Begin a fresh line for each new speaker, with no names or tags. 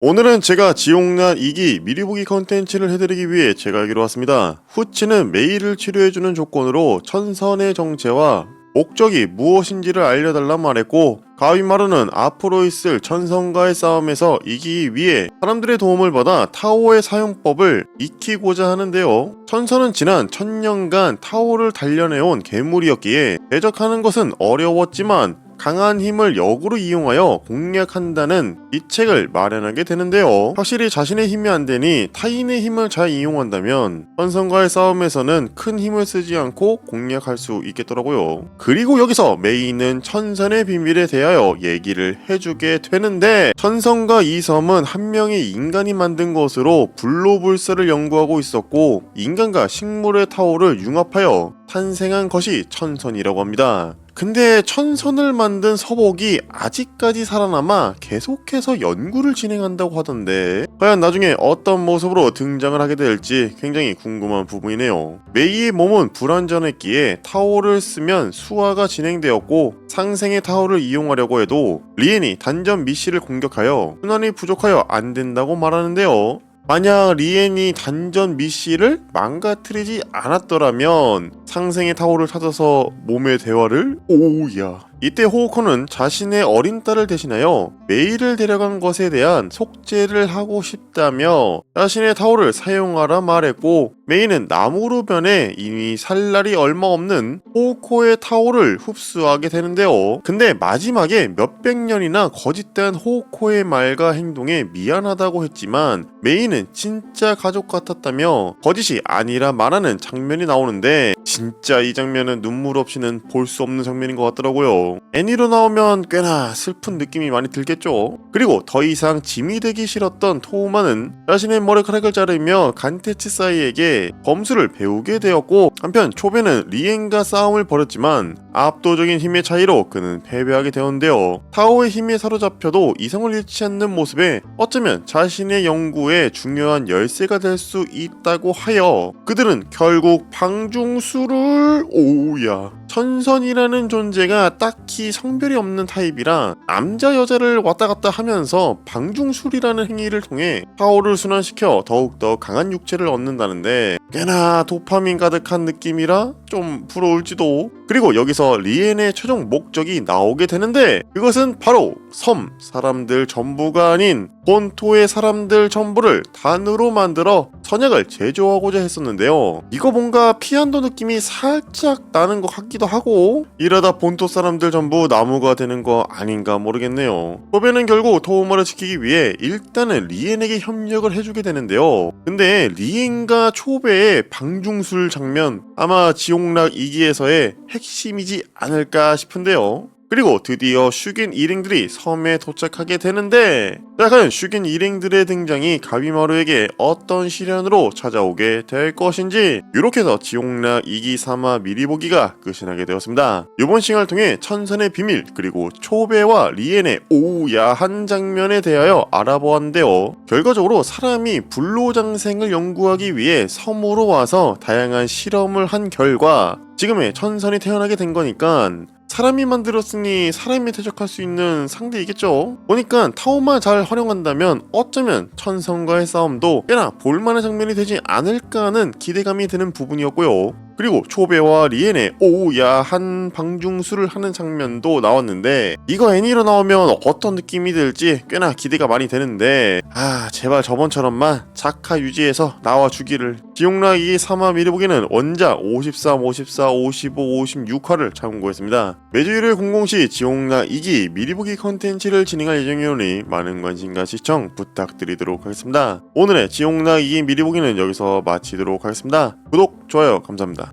오늘은 제가 지옥난 2기 미리 보기 컨텐츠를 해드리기 위해 제가 여기로 왔습니다. 후치는 메이를 치료해주는 조건으로 천선의 정체와 목적이 무엇인지를 알려달라 말했고 가위마루는 앞으로 있을 천선과의 싸움에서 이기기 위해 사람들의 도움을 받아 타오의 사용법을 익히고자 하는데요. 천선은 지난 천년간 타오를 단련해온 괴물이었기에 대적하는 것은 어려웠지만 강한 힘을 역으로 이용하여 공략한다는 이책을 마련하게 되는데요. 확실히 자신의 힘이 안 되니 타인의 힘을 잘 이용한다면 천선과의 싸움에서는 큰 힘을 쓰지 않고 공략할 수 있겠더라고요. 그리고 여기서 메이는 천선의 비밀에 대하여 얘기를 해주게 되는데 천선과 이 섬은 한 명의 인간이 만든 것으로 불로불사를 연구하고 있었고 인간과 식물의 타오를 융합하여 탄생한 것이 천선이라고 합니다. 근데 천선을 만든 서복이 아직까지 살아남아 계속해서 연구를 진행한다고 하던데 과연 나중에 어떤 모습으로 등장을 하게 될지 굉장히 궁금한 부분이네요. 메이의 몸은 불완전했기에 타오를 쓰면 수화가 진행되었고 상생의 타오를 이용하려고 해도 리엔이 단전 미씨를 공격하여 순환이 부족하여 안 된다고 말하는데요. 만약 리엔이 단전 미씨를 망가뜨리지 않았더라면 상생의 타오를 찾아서 몸의 대화를 오우야 이때 호우코는 자신의 어린 딸을 대신하여 메이를 데려간 것에 대한 속죄를 하고 싶다며 자신의 타오를 사용하라 말했고 메이는 나무로 변해 이미 살 날이 얼마 없는 호우코의 타오를 흡수하게 되는데요. 근데 마지막에 몇백 년이나 거짓된 호우코의 말과 행동에 미안하다고 했지만 메이는 진짜 가족 같았다며 거짓이 아니라 말하는 장면이 나오는데 진짜 이 장면은 눈물 없이는 볼 수 없는 장면인 것 같더라고요. 애니로 나오면 꽤나 슬픈 느낌이 많이 들겠죠. 그리고 더 이상 짐이 되기 싫었던 토우마는 자신의 머리카락을 자르며 간테치 사이에게 범수를 배우게 되었고 한편 초베는 리엔과 싸움을 벌였지만 압도적인 힘의 차이로 그는 패배하게 되었는데요. 타오의 힘에 사로잡혀도 이성을 잃지 않는 모습에 어쩌면 자신의 연구에 중요한 열쇠가 될 수 있다고 하여 그들은 결국 방중수를 오우야 천선이라는 존재가 딱히 성별이 없는 타입이라 남자 여자를 왔다 갔다 하면서 방중술이라는 행위를 통해 파워를 순환시켜 더욱더 강한 육체를 얻는다는데 꽤나 도파민 가득한 느낌이라 좀 부러울지도 그리고 여기서 리엔의 최종 목적이 나오게 되는데 그것은 바로 섬 사람들 전부가 아닌 본토의 사람들 전부를 단으로 만들어 선약을 제조하고자 했었는데요. 이거 뭔가 피안도 느낌이 살짝 나는 것 같기도 하고 이러다 본토 사람들 전부 나무가 되는 거 아닌가 모르겠네요. 소베는 결국 토우마를 지키기 위해 일단은 리엔에게 협력을 해주게 되는데요. 근데 리엔과 초베의 방중술 장면 아마 지옥 락 2기에서의 핵심이지 않을까 싶은데요. 그리고 드디어 슈긴 일행들이 섬에 도착하게 되는데 자 과연 슈긴 일행들의 등장이 가비마루에게 어떤 시련으로 찾아오게 될 것인지 이렇게 해서 지옥락 2기 3화 미리 보기가 끝이 나게 되었습니다. 이번 시간을 통해 천선의 비밀 그리고 초베와 리엔의 오야한 장면에 대하여 알아보았는데요. 결과적으로 사람이 불로장생을 연구하기 위해 섬으로 와서 다양한 실험을 한 결과 지금의 천선이 태어나게 된 거니까 사람이 만들었으니 사람이 대적할 수 있는 상대이겠죠. 보니까 타오만 잘 활용한다면 어쩌면 천성과의 싸움도 꽤나 볼만한 장면이 되지 않을까 하는 기대감이 드는 부분이었고요. 그리고 초베와 리엔의 오야한 방중수를 하는 장면도 나왔는데 이거 애니로 나오면 어떤 느낌이 들지 꽤나 기대가 많이 되는데 아 제발 저번처럼만 작화 유지해서 나와주기를 지옥락이 3화 미리보기는 원작 53, 54, 55, 56화를 참고했습니다. 매주 일요일 00시 지옥락 2기 미리보기 컨텐츠를 진행할 예정이오니 많은 관심과 시청 부탁드리도록 하겠습니다. 오늘의 지옥락 2기 미리보기는 여기서 마치도록 하겠습니다. 구독, 좋아요 감사합니다.